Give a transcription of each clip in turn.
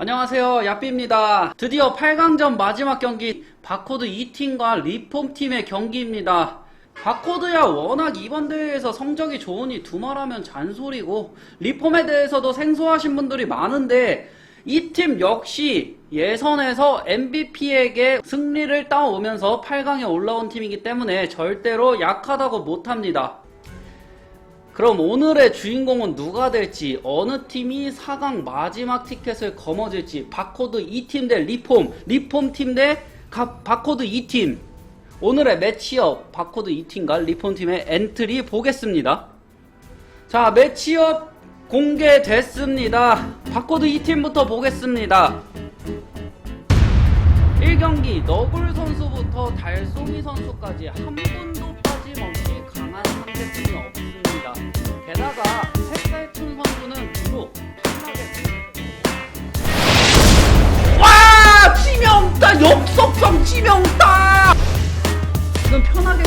안녕하세요 야삐입니다. 드디어 8강전 마지막 경기 바코드 2팀과 리폼팀의 경기입니다. 바코드야 워낙 이번 대회에서 성적이 좋으니 두말하면 잔소리고 리폼에 대해서도 생소하신 분들이 많은데 이 팀 역시 예선에서 MVP에게 승리를 따오면서 8강에 올라온 팀이기 때문에 절대로 약하다고 못합니다 그럼 오늘의 주인공은 누가 될지 어느 팀이 4강 마지막 티켓을 거머쥘지. 바코드 2팀 대 리폼 리폼 팀 대 바코드 2팀. 오늘의 매치업 바코드 2팀과 리폼 팀의 엔트리 보겠습니다. 자 매치업 공개됐습니다. 바코드 2팀부터 보겠습니다. 1경기 너굴 선수부터 달송이 선수까지 한 분도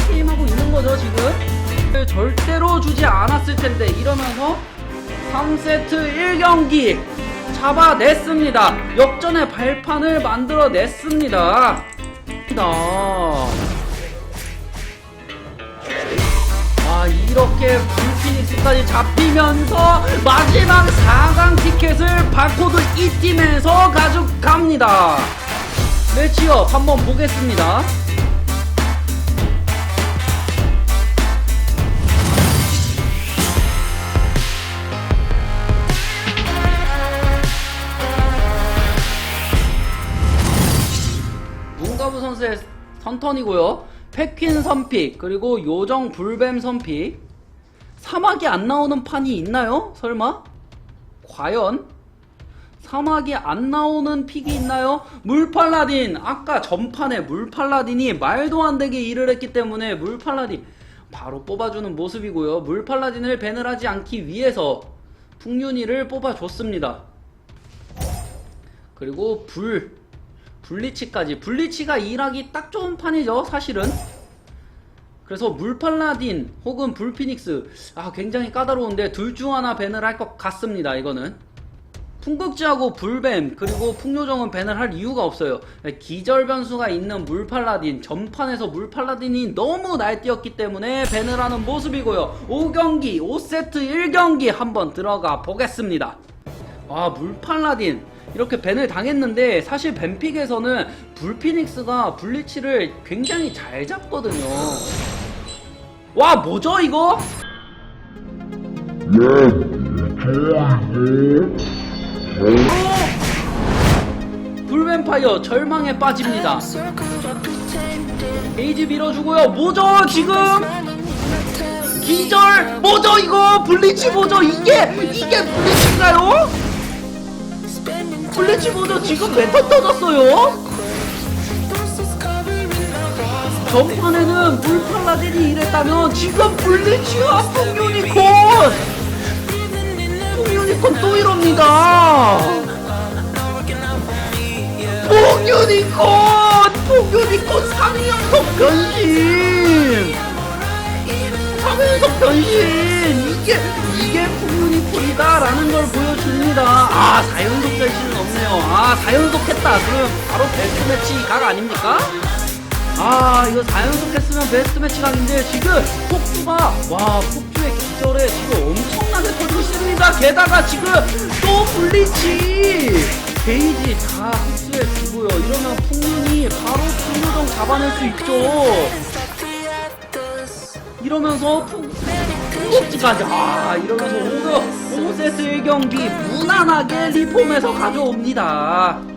게 게임하고 있는 거죠, 지금? 절대로 주지 않았을 텐데 이러면서 3세트 1경기 잡아냈습니다. 역전의 발판을 만들어냈습니다. 다 아, 이렇게 불피닉스까지 잡히면서 마지막 4강 티켓을 바코드 2팀에서 가져갑니다. 매치업 한번 보겠습니다. 문가부 선수의 선턴이고요. 패퀸 선픽 그리고 요정 불뱀 선픽 사막이 안 나오는 판이 있나요? 설마? 과연? 사막이 안 나오는 픽이 있나요? 물팔라딘 아까 전판에 물팔라딘이 말도 안 되게 일을 했기 때문에 물팔라딘 바로 뽑아주는 모습이고요. 물팔라딘을 밴을 하지 않기 위해서 풍윤이를 뽑아줬습니다. 그리고 불 블리치까지. 블리치가 일하기 딱 좋은 판이죠 사실은. 그래서 물팔라딘 혹은 불피닉스. 아 굉장히 까다로운데 둘 중 하나 밴을 할 것 같습니다 이거는. 풍극지하고 불뱀 그리고 풍요정은 밴을 할 이유가 없어요. 기절 변수가 있는 물팔라딘 전판에서 물팔라딘이 너무 날뛰었기 때문에 밴을 하는 모습이고요. 5경기 5세트 1경기 한번 들어가 보겠습니다. 아 물팔라딘 이렇게 밴을 당했는데 사실 밴픽에서는 불피닉스가 블리치를 굉장히 잘 잡거든요 와 뭐죠 이거? 불뱀파이어 절망에 빠집니다 게이지 밀어주고요 뭐죠 지금? 기절 뭐죠 이거 블리치 뭐죠 이게 이게 블리치인가요? 뭐죠 지금 메터 터졌어요? 전판에는 물팔라딘이 이랬다면 지금 블리치와 풍유니콘! 풍유니콘 또 이럽니다. 풍유니콘! 풍유니콘 3연속 변신! 3연속 변신! 이게 이게 풍유니콘이다라는 걸 보여줍니다. 아 4연속 변신은 없네요. 아 4연속 했다. 그럼 바로 베스트 매치 각 아닙니까? 아 이거 4연속 했으면 베스트 매치 각인데 지금 폭주가 와 폭주의 기절에 지금 엄청나게 터지고 있습니다. 게다가 지금 또 블리치! 게이지 다 흡수해 주고요. 이러면 풍륜이 바로 풍요정 잡아낼 수 있죠. 이러면서 풍 풍국지까지. 아 이러면서 5, 5세트 1경기 무난하게 리폼에서 가져옵니다